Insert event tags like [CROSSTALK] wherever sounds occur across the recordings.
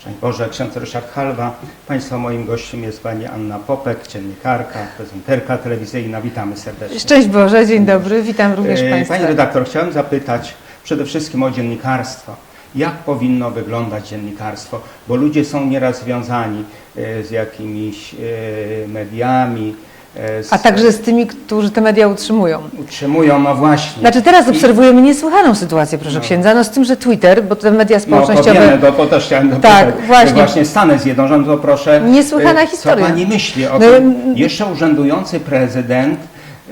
Szczęść Boże, ksiądz Ryszard Halwa. Państwa moim gościem jest Pani Anna Popek, dziennikarka, prezenterka telewizyjna. Witamy serdecznie. Szczęść Boże, dzień dobry, witam również E, Państwa. Pani redaktor, chciałem zapytać przede wszystkim o dziennikarstwo. Jak powinno wyglądać dziennikarstwo? Bo ludzie są nieraz związani e, z jakimiś e, mediami, z, A także z tymi, którzy te media utrzymują. utrzymują, no właśnie. Znaczy teraz I- obserwujemy niesłychaną sytuację, proszę księdza, no z tym, że Twitter, bo te media No, społecznościowe... wiemy, to, to też chciałem dopytać. Tak, właśnie. Właśnie Stany Zjednoczone, to proszę. Niesłychana e, historia. Co Pani myśli o No, tym? Jeszcze urzędujący prezydent,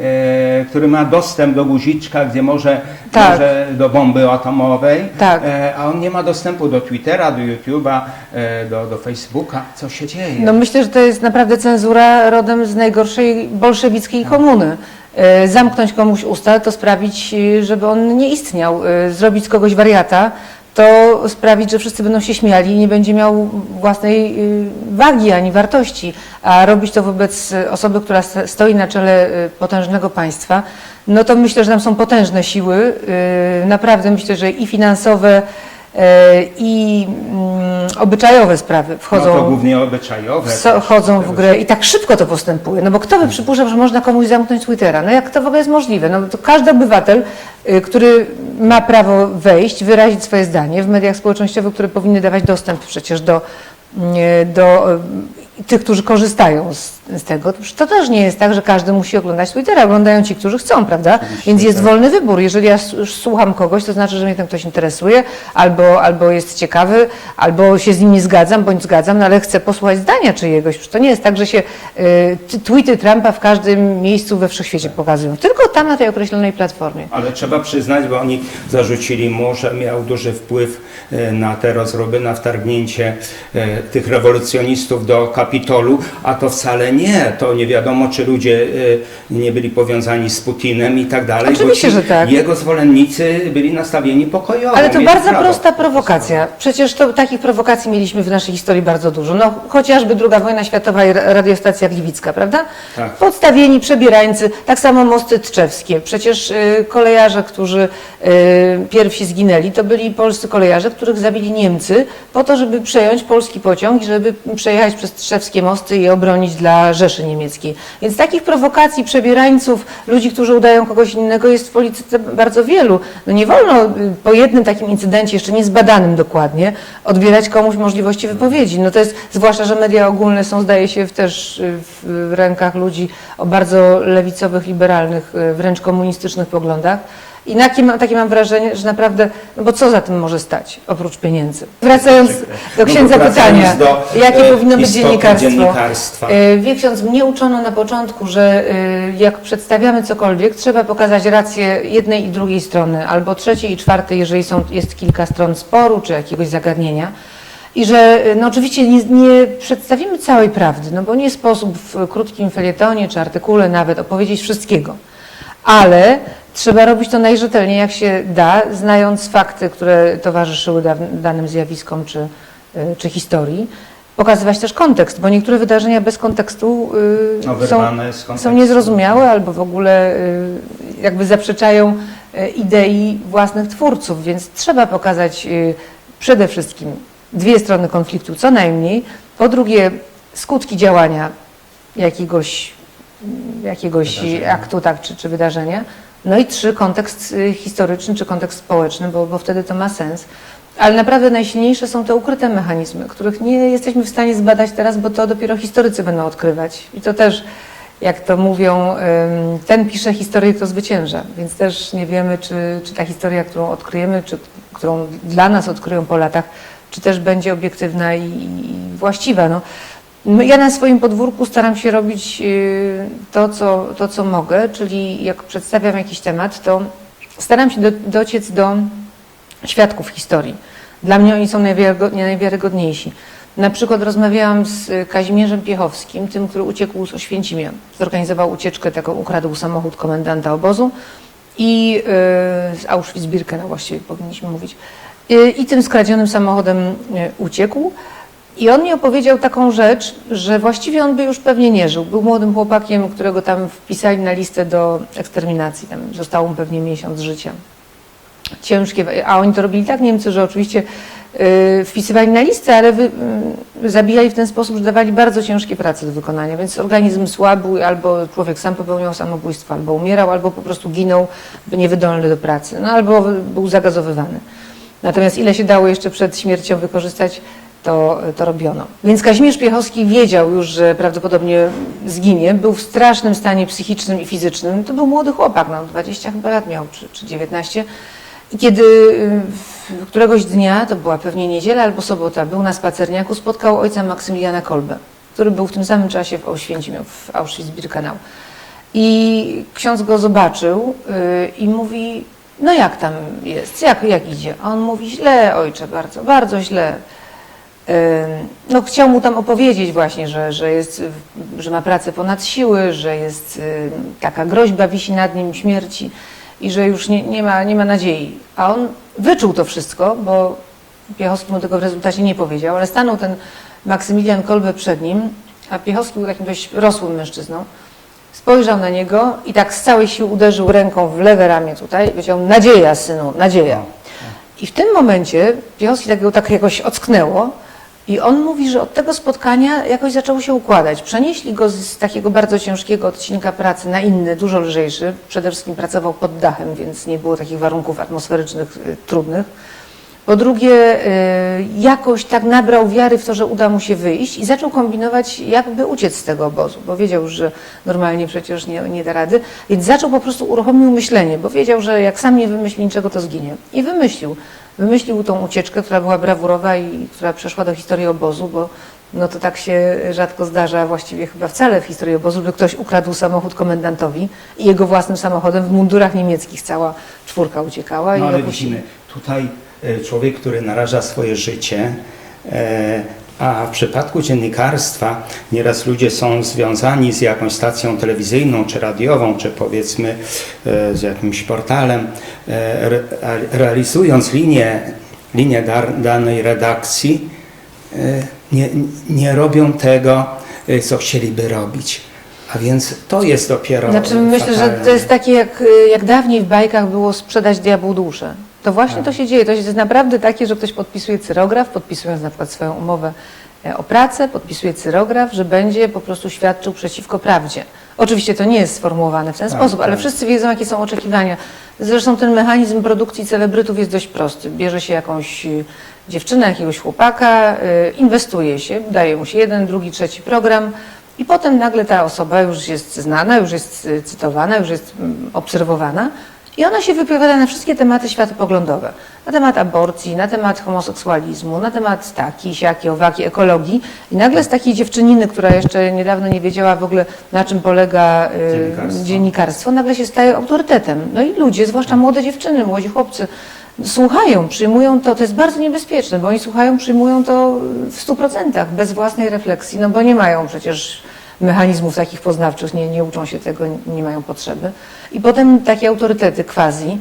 e, który ma dostęp do guziczka, gdzie może, Tak. może do bomby atomowej, Tak. e, a on nie ma dostępu do Twittera, do YouTube'a, e, do, do Facebooka. Co się dzieje? No myślę, że to jest naprawdę cenzura rodem z najgorszej bolszewickiej komuny. E, Zamknąć komuś usta, to sprawić, e, żeby on nie istniał. Zrobić z kogoś wariata, to sprawić, że wszyscy będą się śmiali i nie będzie miał własnej e, wagi ani wartości. A robić to wobec osoby, która st- stoi na czele e, potężnego państwa, no to myślę, że tam są potężne siły. E, Naprawdę myślę, że i finansowe, i mm, obyczajowe sprawy wchodzą. no to głównie obyczajowe. So, też. chodzą w grę i tak szybko to postępuje. No bo kto by przypuszczał, że można komuś zamknąć Twittera? No jak to w ogóle jest możliwe? No to każdy obywatel, y, który ma prawo wejść, wyrazić swoje zdanie w mediach społecznościowych, które powinny dawać dostęp przecież do, y, do tych, którzy korzystają z, z tego. To też nie jest tak, że każdy musi oglądać Twittera. Oglądają ci, którzy chcą, prawda? Oczywiście, Więc jest tak. wolny wybór. Jeżeli ja słucham kogoś, to znaczy, że mnie ten ktoś interesuje, albo, albo jest ciekawy, albo się z nim nie zgadzam, bądź zgadzam, no ale chcę posłuchać zdania czyjegoś. To nie jest tak, że się y, tweety Trumpa w każdym miejscu we wszechświecie pokazują. Tylko tam na tej określonej platformie. Ale trzeba przyznać, bo oni zarzucili mu, że miał duży wpływ e, na te rozroby, na wtargnięcie e, tych rewolucjonistów do Kapitolu, a to wcale nie. To nie wiadomo, czy ludzie e, nie byli powiązani z Putinem i tak dalej. Oczywiście, bo ci że tak. Jego zwolennicy byli nastawieni pokojowo. Ale to bardzo prawo. prosta prowokacja. Przecież to, takich prowokacji mieliśmy w naszej historii bardzo dużo. No, chociażby II wojna światowa i ra- radiostacja Gliwicka, prawda? Tak. Podstawieni przebierańcy, tak samo mosty tczewskie. Przecież y, kolejarze, którzy y, pierwsi zginęli, to byli polscy kolejarze, których zabili Niemcy po to, żeby przejąć polski pociąg i żeby przejechać przez tczewskie mosty i obronić dla Rzeszy Niemieckiej. Więc takich prowokacji, przebierańców, ludzi, którzy udają kogoś innego jest w polityce bardzo wielu. No nie wolno y, po jednym takim incydencie, jeszcze nie zbadanym dokładnie, odbierać komuś możliwości wypowiedzi. No to jest, zwłaszcza, że media ogólne są, zdaje się, też y, w rękach ludzi o bardzo lewicowych, liberalnych, y, wręcz komunistycznych poglądach. I takie mam, takie mam wrażenie, że naprawdę, no bo co za tym może stać, oprócz pieniędzy? Wracając do No księdza wracając pytania, do, jakie e, powinno być dziennikarstwo? dziennikarstwa. E, Wie ksiądz, mnie uczono na początku, że y, jak przedstawiamy cokolwiek, trzeba pokazać rację jednej i drugiej strony, albo trzeciej i czwartej, jeżeli są, jest kilka stron sporu czy jakiegoś zagadnienia. I że y, no oczywiście nie, nie przedstawimy całej prawdy, no bo nie sposób w krótkim felietonie czy artykule nawet opowiedzieć wszystkiego. Ale trzeba robić to najrzetelniej jak się da, znając fakty, które towarzyszyły danym zjawiskom czy, y, czy historii. Pokazywać też kontekst, bo niektóre wydarzenia bez kontekstu y, No, są, są niezrozumiałe albo w ogóle y, jakby zaprzeczają idei własnych twórców, więc trzeba pokazać przede wszystkim dwie strony konfliktu co najmniej, po drugie skutki działania jakiegoś, jakiegoś Wydarzenia. aktu tak, czy, czy wydarzenia, no i trzy kontekst y, historyczny czy kontekst społeczny, bo, bo wtedy to ma sens. Ale naprawdę najsilniejsze są te ukryte mechanizmy, których nie jesteśmy w stanie zbadać teraz, bo to dopiero historycy będą odkrywać. I to też, jak to mówią, ten pisze historię, kto zwycięża. Więc też nie wiemy, czy, czy ta historia, którą odkryjemy, czy którą dla nas odkryją po latach, czy też będzie obiektywna i, i właściwa. No, ja na swoim podwórku staram się robić y, to co, to, co mogę, czyli jak przedstawiam jakiś temat, to staram się do, dociec do świadków historii. Dla mnie oni są najwiarygo- najwiarygodniejsi. Na przykład rozmawiałam z Kazimierzem Piechowskim, tym, który uciekł z Oświęcimia. Zorganizował ucieczkę, taką ukradł samochód komendanta obozu i y, z Auschwitz-Birkenau właściwie powinniśmy mówić. Y, I tym skradzionym samochodem y, uciekł. I on mi opowiedział taką rzecz, że właściwie on by już pewnie nie żył. Był młodym chłopakiem, którego tam wpisali na listę do eksterminacji. Tam zostało mu pewnie miesiąc życia. ciężkie, a oni to robili tak Niemcy, że oczywiście y, wpisywali na listę, ale wy, y, zabijali w ten sposób, że dawali bardzo ciężkie prace do wykonania, więc organizm słabł, albo człowiek sam popełniał samobójstwo, albo umierał, albo po prostu ginął niewydolny do pracy, no albo był zagazowywany. Natomiast ile się dało jeszcze przed śmiercią wykorzystać, to, to robiono. Więc Kazimierz Piechowski wiedział już, że prawdopodobnie zginie. Był w strasznym stanie psychicznym i fizycznym. To był młody chłopak, no 20 chyba lat miał, czy, czy 19. I kiedy y, któregoś dnia, to była pewnie niedziela albo sobota, był na spacerniaku, spotkał ojca Maksymiliana Kolbę, który był w tym samym czasie w Oświęcimiu, w Auschwitz-Birkenau. I ksiądz go zobaczył y, i mówi, no jak tam jest, jak, jak idzie? A on mówi, źle ojcze, bardzo, bardzo źle. No, chciał mu tam opowiedzieć właśnie, że, że, jest, że ma pracę ponad siły, że jest ym, taka groźba wisi nad nim śmierci i że już nie, nie, ma, nie ma nadziei. A on wyczuł to wszystko, bo Piechowski mu tego w rezultacie nie powiedział, ale stanął ten Maksymilian Kolbe przed nim, a Piechowski był takim dość rosłym mężczyzną. Spojrzał na niego i tak z całej siły uderzył ręką w lewe ramię tutaj i powiedział, nadzieja synu, nadzieja. I w tym momencie Piechowski tak, go tak jakoś ocknęło i on mówi, że od tego spotkania jakoś zaczęło się układać. Przenieśli go z, takiego bardzo ciężkiego odcinka pracy na inny, dużo lżejszy. Przede wszystkim pracował pod dachem, więc nie było takich warunków atmosferycznych y, trudnych. Po drugie, y, jakoś tak nabrał wiary w to, że uda mu się wyjść i zaczął kombinować, jakby uciec z tego obozu, bo wiedział, że normalnie przecież nie, nie da rady, więc zaczął po prostu uruchomił myślenie, bo wiedział, że jak sam nie wymyśli niczego, to zginie. I wymyślił. Wymyślił tą ucieczkę, która była brawurowa i która przeszła do historii obozu, bo no to tak się rzadko zdarza, właściwie chyba wcale w historii obozu, by ktoś ukradł samochód komendantowi i jego własnym samochodem w mundurach niemieckich cała czwórka uciekała. No i ale opuścili. widzimy, tutaj e, człowiek, który naraża swoje życie, e, a w przypadku dziennikarstwa nieraz ludzie są związani z jakąś stacją telewizyjną, czy radiową, czy powiedzmy e, z jakimś portalem, e, realizując linię, linię danej redakcji, e, nie, nie robią tego, e, co chcieliby robić. A więc to jest dopiero. Znaczy myślę, że fatalne. to jest takie jak, jak dawniej w bajkach było sprzedać diabłu duszę. To właśnie Tak. to się dzieje. To jest naprawdę takie, że ktoś podpisuje cyrograf, podpisując na przykład swoją umowę e, o pracę, podpisuje cyrograf, że będzie po prostu świadczył przeciwko prawdzie. Oczywiście to nie jest sformułowane w ten Tak, sposób, ale tak. wszyscy wiedzą, jakie są oczekiwania. Zresztą ten mechanizm produkcji celebrytów jest dość prosty. Bierze się jakąś y, dziewczynę, jakiegoś chłopaka, y, inwestuje się, daje mu się jeden, drugi, trzeci program i potem nagle ta osoba już jest znana, już jest cytowana, już jest mm, obserwowana i ona się wypowiada na wszystkie tematy światopoglądowe. Na temat aborcji, na temat homoseksualizmu, na temat taki, siaki, owaki, ekologii. I nagle z takiej dziewczyniny, która jeszcze niedawno nie wiedziała w ogóle na czym polega y, Dziennikarstwo. dziennikarstwo, nagle się staje autorytetem. No i ludzie, zwłaszcza młode dziewczyny, młodzi chłopcy, słuchają, przyjmują to, to jest bardzo niebezpieczne, bo oni słuchają, przyjmują to w stu procentach, bez własnej refleksji, no bo nie mają przecież mechanizmów takich poznawczych, nie, nie uczą się tego, nie mają potrzeby. I potem takie autorytety quasi,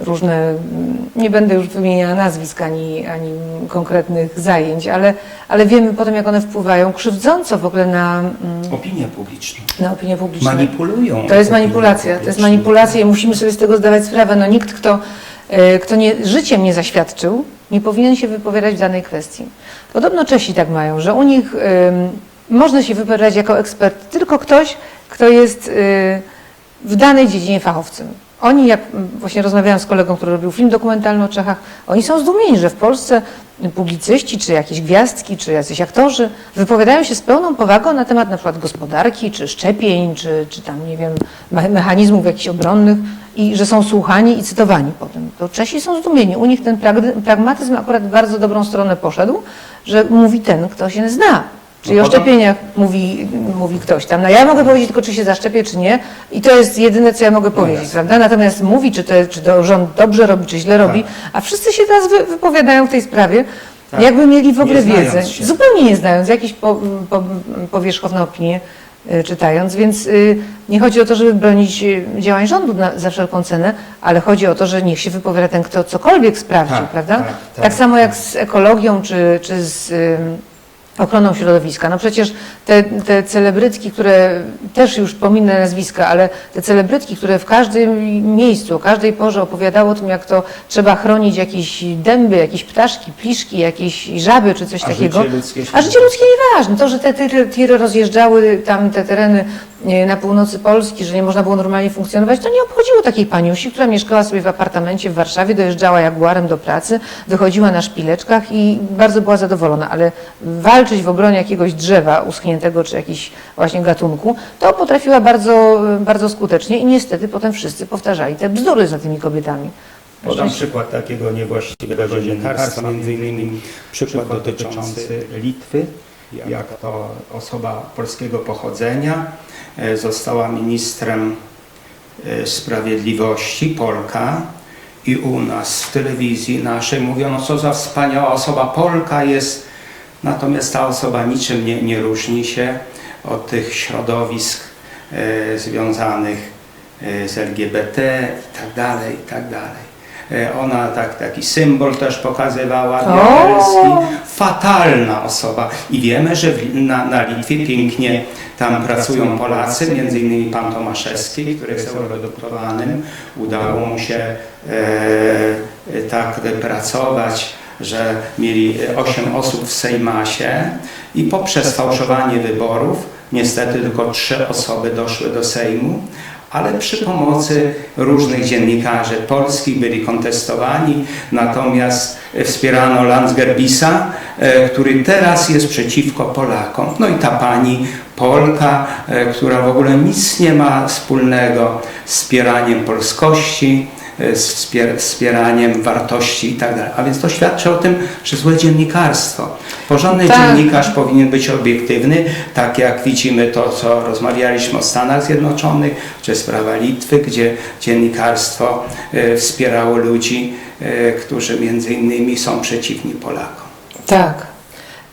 różne, mm, nie będę już wymieniała nazwisk ani, ani konkretnych zajęć, ale, ale wiemy potem, jak one wpływają krzywdząco w ogóle na, mm, Opinię publiczną. na opinię publiczną. Manipulują. To jest manipulacja, to jest manipulacja i musimy sobie z tego zdawać sprawę. No nikt, kto, e, kto nie, życiem nie zaświadczył, nie powinien się wypowiadać w danej kwestii. Podobno Czesi tak mają, że u nich można się wypowiadać jako ekspert tylko ktoś, kto jest e, w danej dziedzinie fachowcem. Oni, jak właśnie rozmawiałam z kolegą, który robił film dokumentalny o Czechach, oni są zdumieni, że w Polsce publicyści, czy jakieś gwiazdki, czy jacyś aktorzy wypowiadają się z pełną powagą na temat na przykład gospodarki, czy szczepień, czy, czy tam, nie wiem, me- mechanizmów jakichś obronnych i że są słuchani i cytowani potem. To Czesi są zdumieni. U nich ten pragmatyzm akurat w bardzo dobrą stronę poszedł, że mówi ten, kto się zna. Czyli No o szczepieniach mówi, mówi ktoś tam. No ja mogę powiedzieć tylko, czy się zaszczepię, czy nie. I to jest jedyne, co ja mogę powiedzieć, jasne. prawda? Natomiast mówi, czy, to, czy to rząd dobrze robi, czy źle robi. A wszyscy się teraz wy, wypowiadają w tej sprawie, Tak. jakby mieli w ogóle wiedzę. się. Zupełnie nie znając, jakieś po, po, powierzchowne opinie y, czytając. Więc y, nie chodzi o to, żeby bronić y, działań rządu na, za wszelką cenę, ale chodzi o to, że niech się wypowiada ten, kto cokolwiek sprawdził, Tak, prawda? tak, Tak, tak, samo jak tak. z ekologią, czy, czy z... ym, ochroną środowiska. No przecież te, te celebrytki, które też już pominę nazwiska, ale te celebrytki, które w każdym miejscu, o każdej porze opowiadało o tym, jak to trzeba chronić jakieś dęby, jakieś ptaszki, pliszki, jakieś żaby czy coś A takiego. życie ludzkie A życie ludzkie nieważne. To, że te tiry, tiry rozjeżdżały tam te tereny na północy Polski, że nie można było normalnie funkcjonować, to nie obchodziło takiej paniusi, która mieszkała sobie w apartamencie w Warszawie, dojeżdżała jaguarem do pracy, wychodziła na szpileczkach i bardzo była zadowolona, ale walczyć w obronie jakiegoś drzewa uschniętego czy jakiś właśnie gatunku, to potrafiła bardzo, bardzo skutecznie i niestety potem wszyscy powtarzali te bzdury za tymi kobietami. Podam przykład takiego niewłaściwego dziennikarstwa, między innymi przykład dotyczący Litwy, jak to osoba polskiego pochodzenia została ministrem e, sprawiedliwości, Polka, i u nas w telewizji naszej mówiono, co za wspaniała osoba Polka jest, natomiast ta osoba niczym nie, nie różni się od tych środowisk e, związanych e, z LGBT i tak dalej, i tak dalej. E, Ona tak, taki symbol też pokazywała diabelski. Fatalna osoba. I wiemy, że w- na, na Litwie pięknie tam pracują Polacy, między innymi pan Tomaszewski, który jest eurodeputanym. Udało mu się e, e, tak pracować, że mieli 8 osób w Sejmasie i poprzez fałszowanie wyborów niestety tylko trzy osoby doszły do Sejmu ale przy pomocy różnych dziennikarzy polskich byli kontestowani, natomiast wspierano Landsgerbisa, e, który teraz jest przeciwko Polakom. No i ta pani Polka, e, która w ogóle nic nie ma wspólnego z wspieraniem polskości, z wspier- wspieraniem wartości i tak. A więc to świadczy o tym, że złe dziennikarstwo. Porządny Tak. dziennikarz powinien być obiektywny, tak jak widzimy to, co rozmawialiśmy o Stanach Zjednoczonych, czy sprawa Litwy, gdzie dziennikarstwo e, wspierało ludzi, e, którzy między innymi są przeciwni Polakom. Tak.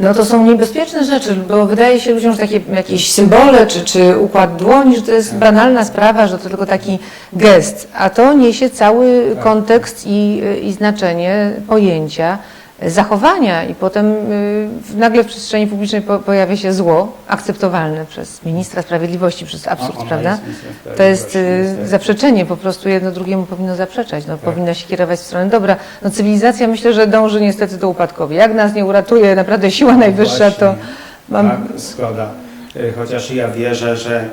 No to są niebezpieczne rzeczy, bo wydaje się ludziom, że takie jakieś symbole czy, czy układ dłoni, że to jest banalna sprawa, że to tylko taki gest, a to niesie cały kontekst i, i znaczenie pojęcia, zachowania i potem y, nagle w przestrzeni publicznej po, pojawia się zło akceptowalne przez ministra sprawiedliwości, przez absurd, prawda? jest To jest y, zaprzeczenie, po prostu jedno drugiemu powinno zaprzeczać. No, Tak. Powinna się kierować w stronę dobra. No, cywilizacja myślę, że dąży niestety do upadkowi. Jak nas nie uratuje naprawdę siła najwyższa, to mam... Tak, zgoda. E, Chociaż ja wierzę, że,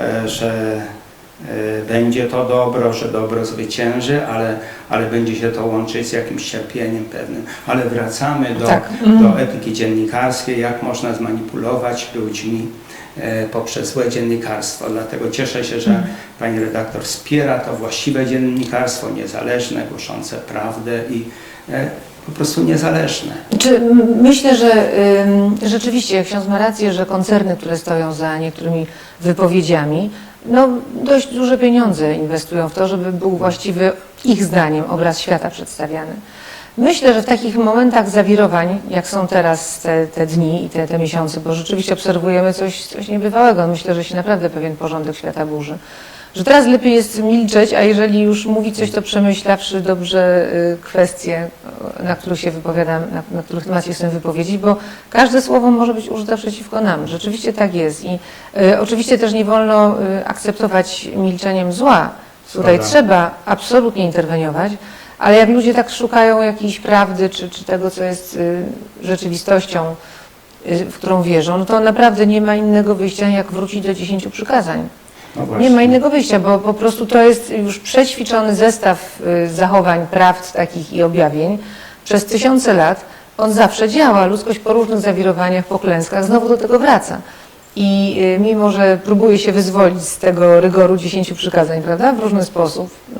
e, że będzie to dobro, że dobro zwycięży, ale, ale będzie się to łączyć z jakimś cierpieniem pewnym. Ale wracamy do, Tak. do etyki dziennikarskiej, jak można zmanipulować ludźmi e, poprzez złe dziennikarstwo. Dlatego cieszę się, że pani redaktor wspiera to właściwe dziennikarstwo, niezależne, głoszące prawdę i e, po prostu niezależne. Czy myślę, że ym, rzeczywiście ksiądz ma rację, że koncerny, które stoją za niektórymi wypowiedziami, no dość duże pieniądze inwestują w to, żeby był właściwy ich zdaniem obraz świata przedstawiany. Myślę, że w takich momentach zawirowań, jak są teraz te, te dni i te, te miesiące, bo rzeczywiście obserwujemy coś, coś niebywałego, myślę, że się naprawdę pewien porządek świata burzy, że teraz lepiej jest milczeć, a jeżeli już mówi coś, to przemyślawszy dobrze y, kwestie, y, na których się wypowiadam, na, na których temat się chcę wypowiedzieć, bo każde słowo może być użyte przeciwko nam. Rzeczywiście tak jest i y, oczywiście też nie wolno y, akceptować milczeniem zła. Tutaj trzeba absolutnie interweniować, ale jak ludzie tak szukają jakiejś prawdy, czy, czy tego, co jest y, rzeczywistością, y, w którą wierzą, no to naprawdę nie ma innego wyjścia, jak wrócić do dziesięciu przykazań. No Nie ma innego wyjścia, bo po prostu to jest już przećwiczony zestaw y, zachowań, prawd takich i objawień. Przez tysiące lat on zawsze działa. Ludzkość po różnych zawirowaniach, po klęskach znowu do tego wraca. I y, mimo, że próbuje się wyzwolić z tego rygoru dziesięciu przykazań, prawda, w różny sposób, y,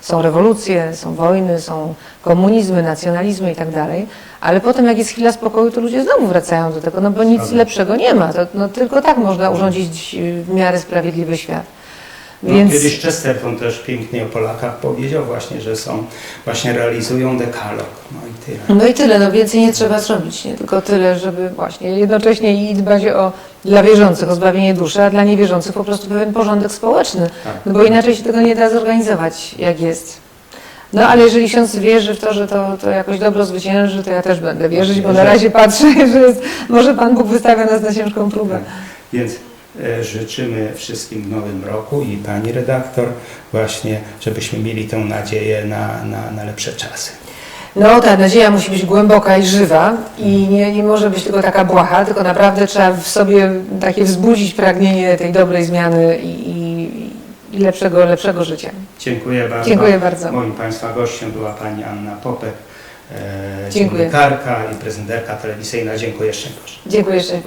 są rewolucje, są wojny, są komunizmy, nacjonalizmy i tak dalej, ale potem jak jest chwila spokoju, to ludzie znowu wracają do tego, no bo nic lepszego nie ma. To, no, tylko tak można urządzić y, w miarę sprawiedliwy świat. No, Więc Kiedyś Chesterton też pięknie o Polakach powiedział właśnie, że są, właśnie realizują dekalog. No i tyle. no i tyle, no więcej nie trzeba zrobić, nie tylko tyle, żeby właśnie jednocześnie i dbać o dla wierzących o zbawienie duszy, a dla niewierzących po prostu pewien porządek społeczny, Tak. no bo inaczej się tego nie da zorganizować jak jest. No ale jeżeli ksiądz wierzy w to, że to, to jakoś dobro zwycięży, to ja też będę wierzyć, bo na razie patrzę, [LAUGHS] że jest, może Pan Bóg wystawia nas na ciężką próbę. Więc e, życzymy wszystkim w nowym roku i pani redaktor właśnie, żebyśmy mieli tę nadzieję na, na, na lepsze czasy. No ta nadzieja musi być głęboka i żywa i nie, nie może być tylko taka błaha, tylko naprawdę trzeba w sobie takie wzbudzić pragnienie tej dobrej zmiany i, i, i lepszego, lepszego życia. Dziękuję bardzo. Dziękuję bardzo. Moim Państwa gościem była Pani Anna Popek, e, dziennikarka i prezenterka telewizyjna. Dziękuję szczęście. Dziękuję szczęść